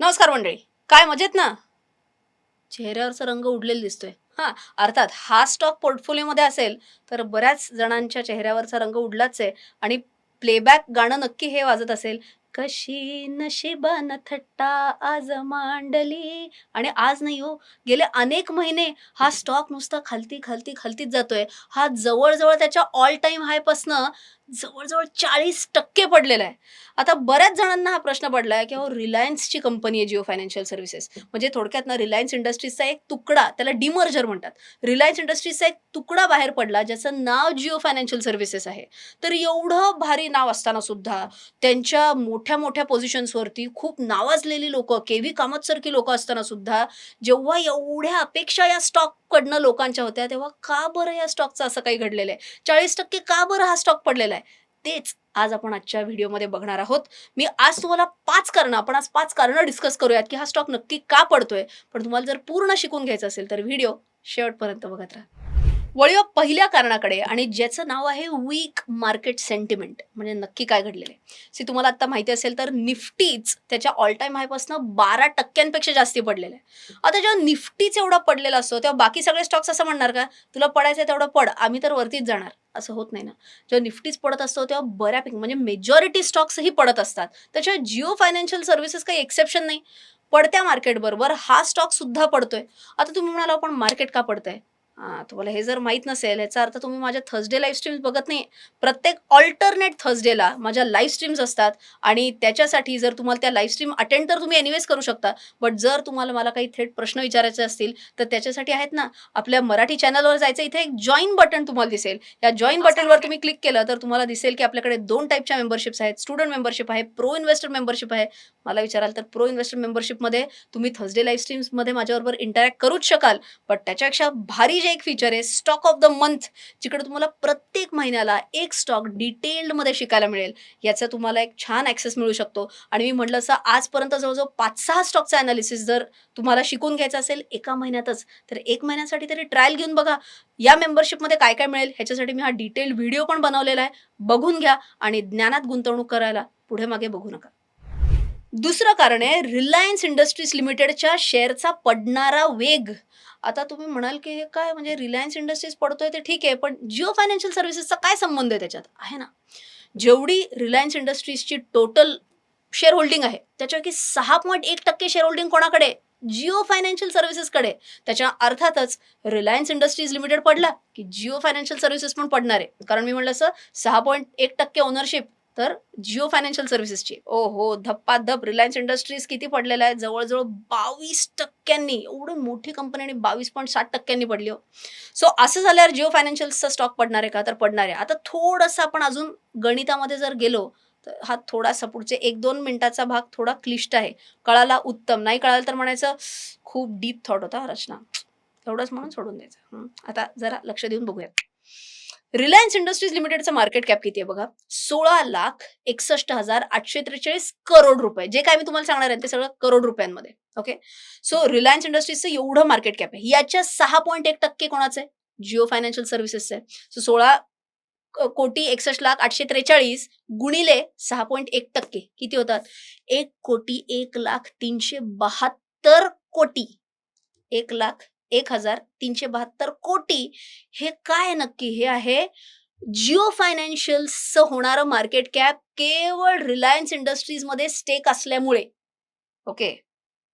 नमस्कार मंडळी. काय मजेत ना? चेहऱ्यावरचा रंग उडलेला दिसतोय. हा अर्थात हा स्टॉक पोर्टफोलिओमध्ये असेल तर बऱ्याच जणांच्या चेहऱ्यावरचा रंग उडलाच आहे. आणि प्लेबॅक गाणं नक्की हे वाजत असेल कशी नशिबान थट्टा आज मांडली. आणि आज नाही हो गेले अनेक महिने हा स्टॉक नुसता खालती खालती खालतीच जातोय. हा जवळजवळ त्याच्या ऑल टाईम हायपासनं जवळजवळ चाळीस टक्के पडलेला आहे. आता बऱ्याच जणांना हा प्रश्न पडला आहे की हो रिलायन्सची कंपनी आहे जिओ फायनान्शियल सर्व्हिसेस म्हणजे थोडक्यात ना रिलायन्स इंडस्ट्रीजचा एक तुकडा त्याला डिमर्जर म्हणतात. रिलायन्स इंडस्ट्रीजचा एक तुकडा बाहेर पडला ज्याचं नाव जिओ फायनान्शियल सर्व्हिसेस आहे. तर एवढं भारी नाव असताना सुद्धा त्यांच्या मोठ्या मोठ्या मोठ्या पोझिशन्सवरती खूप नावाजलेली लोक केव्ही कामत सारखी लोक असताना सुद्धा जेव्हा एवढ्या अपेक्षा या स्टॉक कडनं लोकांच्या होत्या तेव्हा का बरं या स्टॉकचं असं काही घडलेलं आहे? चाळीस टक्के का बरं हा स्टॉक पडलेला आहे? तेच आज आपण आजच्या व्हिडिओमध्ये बघणार आहोत. मी आज तुम्हाला पाच कारणं आपण आज पाच कारणं डिस्कस करूयात की हा स्टॉक नक्की का पडतोय? पण तुम्हाला जर पूर्ण शिकून घ्यायचं असेल तर व्हिडिओ शेवटपर्यंत बघत राहा. वळूया पहिल्या कारणाकडे. आणि ज्याचं नाव आहे वीक मार्केट सेंटिमेंट म्हणजे नक्की काय घडलेलं आहे? सी तुम्हाला आता माहिती असेल तर निफ्टीच त्याच्या ऑल टाईम हायपासून बारा टक्क्यांपेक्षा जास्ती पडलेलं आहे. आता जेव्हा निफ्टीच एवढा पडलेला असतो तेव्हा बाकी सगळे स्टॉक्स असं म्हणणार का? तुला पडायचं आहे तेवढं पड आम्ही तर वरतीच जाणार. असं होत नाही ना. जेव्हा निफ्टीच पडत असतो तेव्हा बऱ्यापैकी म्हणजे मेजॉरिटी स्टॉक्सही पडत असतात. त्याच्या जिओ फायनान्शियल सर्व्हिसेस काही एक्सेप्शन नाही. पडत्या मार्केटबरोबर हा स्टॉक सुद्धा पडतोय. आता तुम्ही म्हणाला पण मार्केट का पडतंय? हां तुम्हाला हे जर माहीत नसेल याचा अर्थ तुम्ही माझ्या थर्सडे लाईव्ह स्ट्रीम्स बघत नाही. प्रत्येक ऑल्टरनेट थर्सडेला माझ्या लाईव्ह स्ट्रीम्स असतात आणि त्याच्यासाठी जर तुम्हाला त्या लाईव्ह स्ट्रीम अटेंड तर तुम्ही एनिवेज करू शकता. बट जर तुम्हाला मला काही थेट प्रश्न विचारायचे असतील तर त्याच्यासाठी आहेत ना आपल्या मराठी चॅनलवर जायचं इथे एक जॉईन बटन तुम्हाला दिसेल. या जॉईन बटनवर तुम्ही क्लिक केलं तर तुम्हाला दिसेल की आपल्याकडे दोन टाईपच्या मेंबरशिप्स आहेत. स्टुडंट मेंबरशिप आहे प्रो इन्व्हेस्टर मेंबरशिप आहे. मला विचाराल तर प्रो इन्व्हेस्टर मेंबरशिपमध्ये तुम्ही थर्सडे लाईव्ह स्ट्रीम्समध्ये माझ्याबरोबर इंटरॅक्ट करूच शकाल. बट त्याच्यापेक्षा भारी जे एक फीचर आहे स्टॉक ऑफ द मंथ जिकडे तुम्हाला प्रत्येक महिन्याला एक स्टॉक डिटेल्डमध्ये शिकायला मिळेल. याचा तुम्हाला एक छान ॲक्सेस मिळू शकतो. आणि मी म्हटलं असं आजपर्यंत जवळजवळ पाच सहा स्टॉकचा अनालिसिस जर तुम्हाला शिकून घ्यायचं असेल एका महिन्यातच तर एक महिन्यासाठी तरी ट्रायल घेऊन बघा. या मेंबरशिपमध्ये काय काय मिळेल ह्याच्यासाठी मी हा डिटेल व्हिडिओ पण बनवलेला आहे. बघून घ्या आणि ज्ञानात गुंतवणूक करायला पुढे मागे बघू नका. दुसरं कारण आहे रिलायन्स इंडस्ट्रीज लिमिटेडच्या शेअरचा पडणारा वेग. आता तुम्ही म्हणाल की हे काय म्हणजे रिलायन्स इंडस्ट्रीज पडतोय ते ठीक आहे पण जिओ फायनान्शियल सर्व्हिसेसचा काय संबंध आहे त्याच्यात? आहे ना. जेवढी रिलायन्स इंडस्ट्रीजची टोटल शेअर होल्डिंग आहे त्याच्यापैकी सहा पॉईंट एक टक्के शेअर होल्डिंग कोणाकडे जिओ फायनान्शियल सर्व्हिसेसकडे त्याच्या अर्थातच रिलायन्स इंडस्ट्रीज लिमिटेड पडला की जिओ फायनान्शियल सर्व्हिसेस पण पडणार आहे. कारण मी म्हटलं असं सहा पॉईंट एक टक्के ओनरशिप तर जिओ फायनान्शियल सर्व्हिसेसची. ओ हो धप्पा धप रिलायन्स इंडस्ट्रीज किती पडलेला आहे? जवळजवळ बावीस टक्क्यांनी एवढी मोठी कंपनी आणि बावीस पॉईंट साठ टक्क्यांनी पडली हो. सो असं झाल्यावर जिओ फायनान्शियलचा स्टॉक पडणार आहे का? तर पडणार आहे. आता थोडंसं आपण अजून गणितामध्ये जर गेलो तर हा थोडासा पुढचे एक दोन मिनिटाचा भाग थोडा क्लिष्ट आहे. कळाला उत्तम. नाही कळालं तर म्हणायचं खूप डीप थॉट होता रचना. एवढंच म्हणून सोडून द्यायचं. आता जरा लक्ष देऊन बघूया. रिलायन्स इंडस्ट्रीज लिमिटेडचं मार्केट कॅप किती आहे बघा? सोळा लाख एकसष्ट हजार आठशे त्रेचाळीस करोड रुपये. जे काय मी तुम्हाला सांगणार आहे ते सगळं करोड रुपयांमध्ये. ओके सो रिलायन्स इंडस्ट्रीजचं एवढं मार्केट कॅप आहे. याच्या सहा पॉईंट एक टक्के कोणाचं आहे? जिओ फायनान्शियल सर्व्हिसेसचं आहे. सो सोळा कोटी एकसष्ट लाख आठशे त्रेचाळीस गुणिले सहा पॉईंट एक टक्के. किती होतात? एक कोटी एक लाख तीनशे बहात्तर कोटी. एक लाख एक हजार तीनशे बहात्तर कोटी. हे काय नक्की? हे आहे जिओ फायनान्शियल्सचं होणारं मार्केट कॅप केवळ रिलायन्स इंडस्ट्रीजमध्ये स्टेक असल्यामुळे. ओके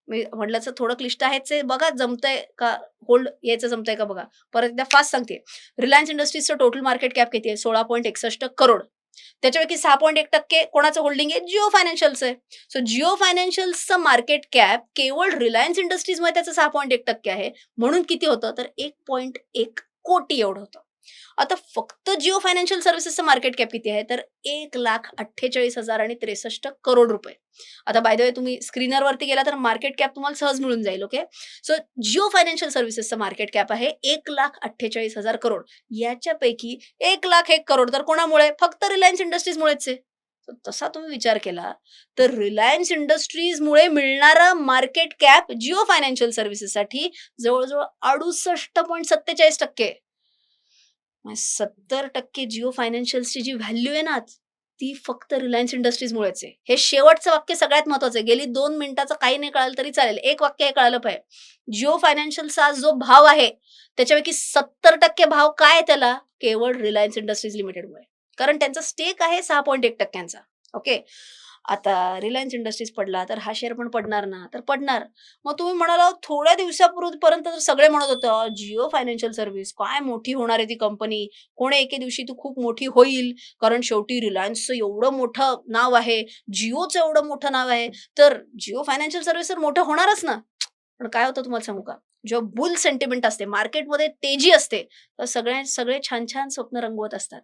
मी म्हटलं थोडं क्लिष्ट आहेच ते बघा जमतंय का? होल्ड यायचं जमतंय का बघा? परत एकदा फास्ट सांगते. रिलायन्स इंडस्ट्रीजचं टोटल मार्केट कॅप किती आहे? सोळा पॉईंट एकसष्ट करोड. त्याच्यापैकी सहा पॉईंट एक टक्के कोणाचं होल्डिंग आहे? जिओ फायनान्शियलचं आहे. सो जिओ फायनान्शियलचं मार्केट कॅप केवळ रिलायन्स इंडस्ट्रीजमध्ये त्याचं सहा पॉईंट एक टक्के आहे. म्हणून किती होतं? तर एक पॉईंट एक कोटी एवढं होतं. आता फक्त जिओ फायनान्शियल सर्व्हिसेसचं मार्केट कॅप किती आहे? तर एक लाख अठ्ठेचाळीस हजार आणि त्रेसष्ट करोड रुपये. आता बाय द वे तुम्ही स्क्रीनरवरती गेला तर मार्केट कॅप तुम्हाला सहज मिळून जाईल ओके सो जिओ फायनान्शियल सर्व्हिसेसचं मार्केट कॅप आहे एक लाख अठ्ठेचाळीस हजार करोड. याच्यापैकी एक लाख एक करोड तर कोणामुळे? फक्त रिलायन्स इंडस्ट्रीजमुळेच आहे. तसा तुम्ही विचार केला तर रिलायन्स इंडस्ट्रीजमुळे मिळणारा मार्केट कॅप जिओ फायनान्शियल सर्व्हिसेससाठी जवळजवळ अडुसष्ट पॉईंट सत्तेचाळीस टक्के सत्तर टक्के जिओ फायनान्शियल्सची जी व्हॅल्यू आहे ना ती फक्त रिलायन्स इंडस्ट्रीजमुळेच आहे. हे शेवटचं वाक्य सगळ्यात महत्वाचं आहे. गेली दोन मिनिटाचं काही नाही कळालं तरी चालेल. एक वाक्य हे कळालं पाहिजे. जिओ फायनान्शियलचा जो भाव आहे त्याच्यापैकी सत्तर टक्के भाव काय आहे त्याला? केवळ रिलायन्स इंडस्ट्रीज लिमिटेडमुळे. कारण त्यांचा स्टेक आहे सहा पॉईंट एक टक्क्यांचा. ओके? आता रिलायन्स इंडस्ट्रीज पडला तर हा शेअर पण पडणार ना? तर पडणार. मग तुम्ही म्हणाला थोड्या दिवसापूर्वीपर्यंत तर सगळे म्हणत होतं जिओ फायनान्शियल सर्व्हिस काय मोठी होणार आहे ती कंपनी कोण एके दिवशी ती खूप मोठी होईल. कारण शेवटी रिलायन्सचं एवढं मोठं नाव आहे जिओचं एवढं मोठं नाव आहे. तर जिओ फायनान्शियल सर्व्हिस तर मोठं होणारच ना? पण काय होतं तुम्हाला सांगू का? जेव्हा बुल सेंटिमेंट असते मार्केटमध्ये तेजी असते तर सगळे सगळे छान छान स्वप्न रंगवत असतात.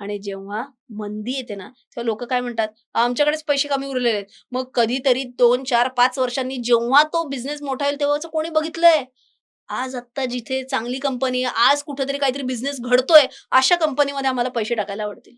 आणि जेव्हा मंदी येते ना तेव्हा लोक काय म्हणतात आमच्याकडेच पैसे कमी उरलेले आहेत. मग कधीतरी दोन चार पाच वर्षांनी जेव्हा तो बिझनेस मोठा होईल तेव्हाच कोणी बघितलंय? आज आत्ता जिथे चांगली कंपनी आहे आज कुठेतरी काहीतरी बिझनेस घडतोय अशा कंपनीमध्ये आम्हाला पैसे टाकायला आवडतील.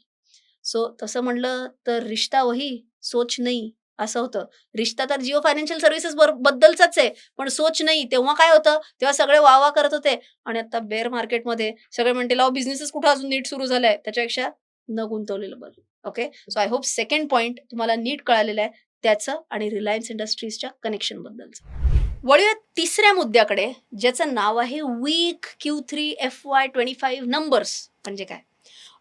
सो तसं म्हणलं तर रिश्ता वही सोच नाही. असं होतं. रिश्ता तर जिओ फायनान्शियल सर्व्हिसेस बद्दलचाच आहे. पण सोच नाही. तेव्हा काय होतं? तेव्हा सगळे वावा करत होते. आणि आता बेअर मार्केटमध्ये सगळे म्हणते लाव बिझनेसेस कुठं अजून नीट सुरू झालाय? त्याच्यापेक्षा न गुंतवलेलं बरं. Okay so I hope second point तुम्हाला नीट कळालेलं आहे. त्याचं आणि रिलायन्स इंडस्ट्रीजच्या कनेक्शन बद्दलचं. वळूया तिसऱ्या मुद्द्याकडे ज्याचं नाव आहे weak Q three F Y twenty five numbers म्हणजे काय?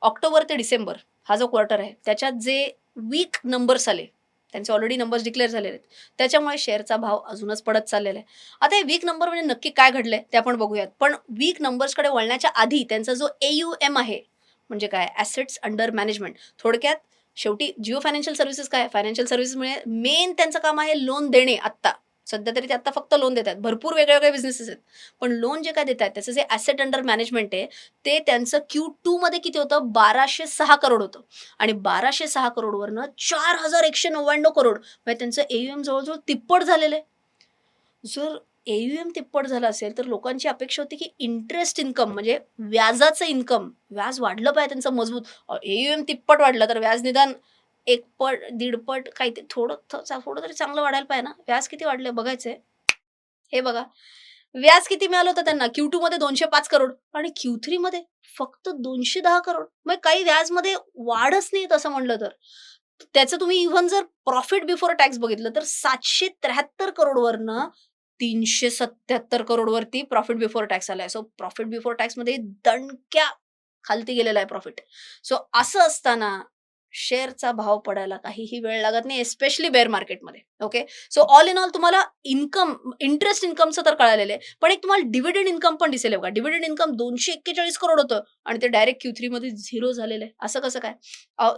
ऑक्टोबर ते डिसेंबर हा जो क्वार्टर आहे त्याच्यात जे वीक नंबर्स आले त्यांचे ऑलरेडी नंबर्स डिक्लेअर झालेले आहेत. त्याच्यामुळे शेअरचा भाव अजूनच पडत चाललेला आहे. आता हे वीक नंबर म्हणजे नक्की काय घडलंय ते आपण बघूयात. पण वीक नंबर्सकडे वळण्याच्या आधी त्यांचा जो ए यू एम आहे म्हणजे काय? ॲसेट्स अंडर मॅनेजमेंट थोडक्यात शेवटी जिओ फायनान्शियल सर्व्हिसेस काय फायनान्शियल सर्व्हिसेसमुळे मेन त्यांचं काम आहे लोन देणे आत्ता. सध्या तरी ते आता फक्त लोन देतात भरपूर वेगळे वेगळे बिझनेसेस आहेत. पण लोन जे काय देतात त्याचं जे ॲसेट अंडर मॅनेजमेंट आहे ते त्यांचं क्यू टू मध्ये किती होतं? बाराशे सहा करोड होतं. आणि बाराशे सहा करोडवरनं चार हजार एकशे नव्याण्णव करोड. म्हणजे त्यांचं एम जवळजवळ तिप्पट झालेलं आहे. जर एम तिप्पट झालं असेल तर लोकांची अपेक्षा होती की इंटरेस्ट इन्कम म्हणजे व्याजाचं इन्कम व्याज वाढलं पाहिजे त्यांचं मजबूत. एम तिप्पट वाढलं तर व्याज निदान एक पट दीडपट काही ते थोडं थोडं तरी चांगलं वाढायला पाहिजे ना. व्याज किती वाढले बघायचंय. हे बघा. व्याज किती मिळालं होतं त्यांना? क्यू टू मध्ये दोनशे पाच करोड आणि क्यू थ्री मध्ये फक्त दोनशे दहा करोड. मग काही व्याजमध्ये वाढच नाही तसं म्हणलं तर. त्याचं तुम्ही इव्हन जर प्रॉफिट बिफोर टॅक्स बघितलं तर सातशे त्र्याहत्तर करोडवरनं तीनशे सत्याहत्तर करोडवरती प्रॉफिट बिफोर टॅक्स आलाय. सो प्रॉफिट बिफोर टॅक्समध्ये दणक्या खालती गेलेला आहे प्रॉफिट सो असं असताना शेअरचा भाव पडायला काहीही वेळ लागत नाही एस्पेशली बेअर मार्केटमध्ये okay so all in all तुम्हाला इन्कम इंटरेस्ट इन्कमचं तर कळालेलं आहे पण एक तुम्हाला डिव्हिडंड इन्कम पण दिसेल बघा. डिव्हिडंड इन्कम दोनशे एक्केचाळीस करोड होतं आणि ते डायरेक्ट क्यू थ्री मध्ये झिरो झालेलं आहे. असं कसं काय?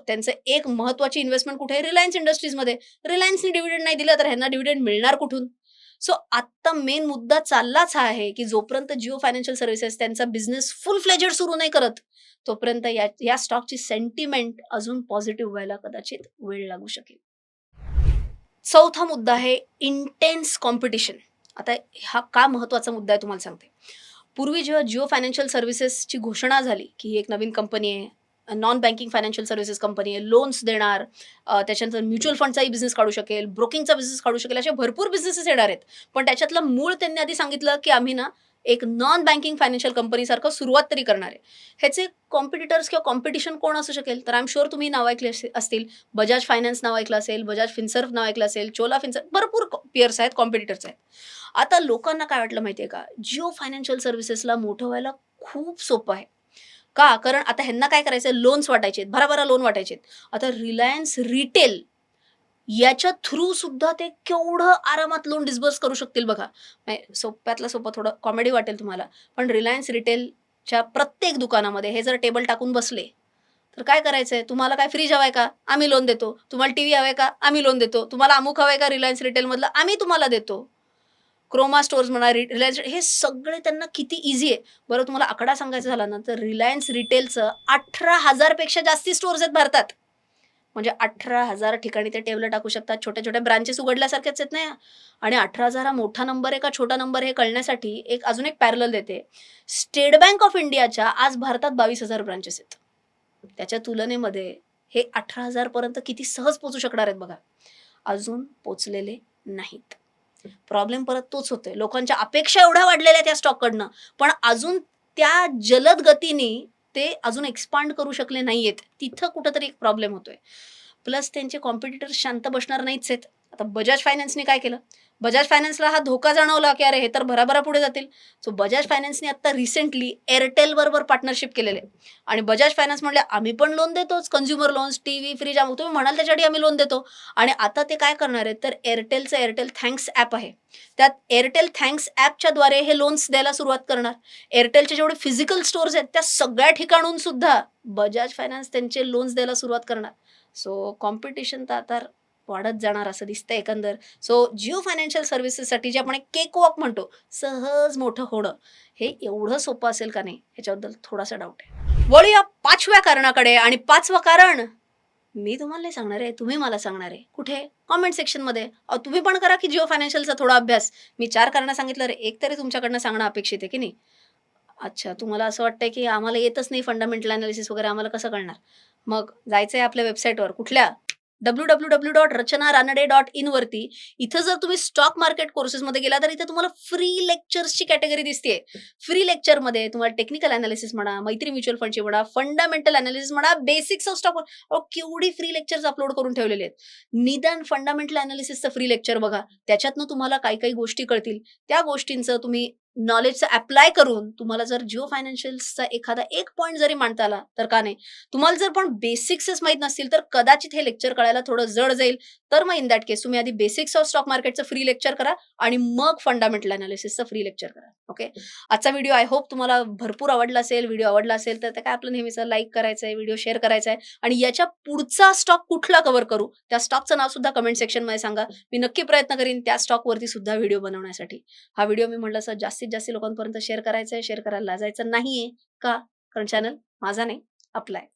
त्यांचं एक महत्वाची इन्व्हेस्टमेंट कुठे आहे? रिलायन्स इंडस्ट्रीजमध्ये रिलायन्सने डिव्हिडंड नाही दिलं तर ह्यांना डिव्हिडंड मिळणार कुठून? सो आत्ता मेन मुद्दा चाललाच हा आहे की जोपर्यंत जिओ फायनान्शियल सर्व्हिसेस त्यांचा बिझनेस फुल फ्लेजर सुरू नाही करत तोपर्यंत या या स्टॉकची सेंटिमेंट अजून पॉझिटिव्ह व्हायला कदाचित वेळ लागू शकेल. चौथा मुद्दा आहे इंटेन्स कॉम्पिटिशन. आता हा का महत्त्वाचा मुद्दा आहे तुम्हाला सांगते. पूर्वी जेव्हा जिओ फायनान्शियल सर्व्हिसेसची घोषणा झाली की ही एक नवीन कंपनी आहे non banking financial services company आहे लोन्स देणार त्याच्यानंतर म्युच्युअल फंडचाही बिझनेस काढू शकेल ब्रोकिंगचा बिझनेस काढू शकेल असे भरपूर बिझनेसेस येणार आहेत. पण त्याच्यातलं मूळ त्यांनी आधी सांगितलं की आम्ही ना एक नॉन बँकिंग फायनान्शियल कंपनीसारखं सुरुवात तरी करणार आहे. ह्याचे कॉम्पिटिटर्स किंवा कॉम्पिटिशन कोण असू शकेल? तर आय एम शुअर तुम्ही नाव ऐकले असतील. बजाज फायनान्स नाव ऐकलं असेल बजाज फिन्सर्फ नाव ऐकलं असेल चोला फिन्सर्फ भरपूर पियर्स आहेत कॉम्पिटिटर्स आहेत. आता लोकांना काय वाटलं माहिती आहे का? जिओ फायनान्शियल सर्व्हिसेसला मोठं व्हायला खूप सोपं आहे. का? कारण आता ह्यांना काय करायचं लोन्स वाटायचे भराभरा लोन वाटायचे आता रिलायन्स रिटेल याच्या थ्रू सुद्धा ते केवढं आरामात लोन डिस्बर्स करू शकतील बघा. सोप्यातला सोप्यातलं सोपं थोडं कॉमेडी वाटेल तुम्हाला. पण रिलायन्स रिटेलच्या प्रत्येक दुकानामध्ये हे जर टेबल टाकून बसले तर काय करायचंय? तुम्हाला काय फ्रीज हवाय का? आम्ही लोन देतो. तुम्हाला टी व्ही हवाय का? आम्ही लोन देतो. तुम्हाला अमुक हवाय का रिलायन्स रिटेलमधलं आम्ही तुम्हाला देतो. क्रोमा स्टोअर्स म्हणा रि रिलायन्स हे सगळे त्यांना किती इझी आहे. बरं तुम्हाला आकडा सांगायचा झाला ना तर रिलायन्स रिटेलचं अठरा हजारपेक्षा जास्ती स्टोअर्स आहेत भारतात. म्हणजे अठरा हजार ठिकाणी ते टेबल टाकू शकतात. छोट्या छोट्या ब्रांचेस उघडल्यासारख्याच आहेत ना आणि अठरा हजार हा मोठा नंबर आहे का छोटा नंबर हे कळण्यासाठी एक अजून एक पॅरल देते. स्टेट बँक ऑफ इंडियाच्या आज भारतात बावीस हजार ब्रांचेस आहेत. त्याच्या तुलनेमध्ये हे अठरा हजारपर्यंत किती सहज पोचू शकणार आहेत बघा. अजून पोचलेले नाहीत. प्रॉब्लेम परत तोच होतोय. लोकांच्या अपेक्षा एवढ्या वाढलेल्या त्या स्टॉककडनं पण अजून त्या जलद गतीने ते अजून एक्सपांड करू शकले नाहीयेत. तिथं कुठंतरी एक प्रॉब्लेम होतोय. प्लस त्यांचे कॉम्पिटिटर शांत बसणार नाहीच आहेत. आता बजाज फायनान्सने काय केलं? बजाज फायनान्सला हा धोका जाणवला की अरे हे तर भराभरा पुढे जातील. सो बजाज फायनान्सने आता रिसेंटली एअरटेल बरोबर पार्टनरशिप केलेले आहे. आणि बजाज फायनान्स म्हणले आम्ही पण loan देतोच consumer loans T V fridge अमुक तुम्ही म्हणाल त्याच्यासाठी आम्ही लोन देतो. आणि आता ते काय करणार आहेत? तर एअरटेलचं एअरटेल थँक्स ॲप आहे. त्यात एअरटेल थँक्स ॲपच्या द्वारे हे लोन्स द्यायला सुरुवात करणार. एअरटेलचे जेवढे फिजिकल स्टोर्स आहेत त्या सगळ्या ठिकाणून सुद्धा बजाज फायनान्स त्यांचे लोन्स द्यायला सुरुवात करणार. सो कॉम्पिटिशन तर आता वाढत जाणार असं दिसतं एकंदर. सो जिओ फायनान्शियल सर्व्हिसेससाठी जे आपण एक केक वॉक म्हणतो सहज मोठं होणं हे एवढं सोपं असेल का नाही? ह्याच्याबद्दल थोडासा डाऊट आहे. वळूया पाचव्या कारणाकडे आणि पाचवं कारण मी तुम्हाला नाही सांगणार आहे तुम्ही मला सांगणार आहे. कुठे? कॉमेंट सेक्शनमध्ये अहो, तुम्ही पण करा की जिओ फायनान्शियलचा थोडा अभ्यास. मी चार कारणं सांगितलं रे एक तरी तुमच्याकडनं सांगणं अपेक्षित आहे की नाही? अच्छा तुम्हाला असं वाटतंय की आम्हाला येतच नाही फंडामेंटल अनालिसिस वगैरे आम्हाला कसं कळणार? मग जायचं आहे आपल्या वेबसाईटवर कुठल्या? W W W dot Rachana Ranade dot in वरती इथं जर तुम्ही स्टॉक मार्केट कोर्सेसमध्ये गेला तर इथे तुम्हाला फ्री लेक्चर्सची कॅटेगरी दिसते फ्री लेक्चरमध्ये तुम्हाला टेक्निकल अनालिसिस म्हणा मैत्री म्युच्युअल फंडची म्हणा फंडामेंटल अनालिसिस म्हणा बेसिक्स ऑफ स्टॉक केवढी फ्री लेक्चर्स अपलोड करून ठेवलेले आहेत. निदान फंडामेंटल अनालिसिसचं फ्री लेक्चर बघा. त्याच्यातनं तुम्हाला काही काही गोष्टी कळतील. त्या गोष्टींचं तुम्ही नॉलेजचं अप्लाय करून तुम्हाला जर जिओ फायनान्शियल्सचा एखादा एक पॉईंट जरी मांडता आला तर का नाही? तुम्हाला जर पण बेसिक्सच माहीत नसतील तर कदाचित हे लेक्चर कळायला थोडं जड जाईल. तर मग इन दॅट केस तुम्ही आधी बेसिक्स ऑफ स्टॉक मार्केटचं फ्री लेक्चर करा आणि मग फंडामेंटल अनालिसिसचं फ्री लेक्चर करा. ओके आजचा व्हिडिओ आय होप तुम्हाला भरपूर आवडला असेल व्हिडिओ आवडला असेल तर काय आपलं नेहमीचं लाईक करायचं आहे व्हिडिओ शेअर करायचा आहे आणि याच्या पुढचा स्टॉक कुठला कव्हर करू? त्या स्टॉकचं नाव सुद्धा कमेंट सेक्शनमध्ये सांगा. मी नक्की प्रयत्न करीन त्या स्टॉकवरती सुद्धा व्हिडिओ बनवण्यासाठी. हा व्हिडिओ मी म्हटलं असं जास्तीत जास्त लोकांपर्यंत शेअर करायचं आहे शेअर करायला लाजायचं नाहीये का? कारण चॅनल माझा नाही आपला आहे.